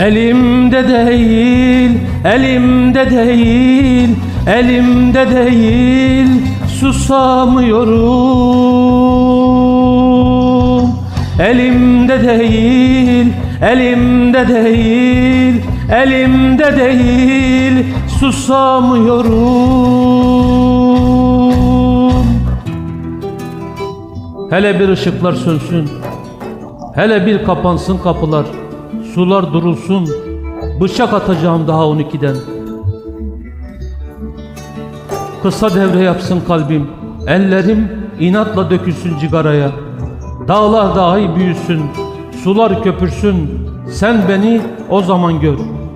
Elimde değil, elimde değil, elimde değil, susamıyorum. Elimde değil, elimde değil, elimde değil, susamıyorum. Hele bir ışıklar sönsün, hele bir kapansın kapılar, sular durulsun, bıçak atacağım daha on ikiden. Kısa devre yapsın kalbim, ellerim inatla dökülsün cigaraya. Dağlar dahi büyüsün, sular köpürsün, sen beni o zaman gör.''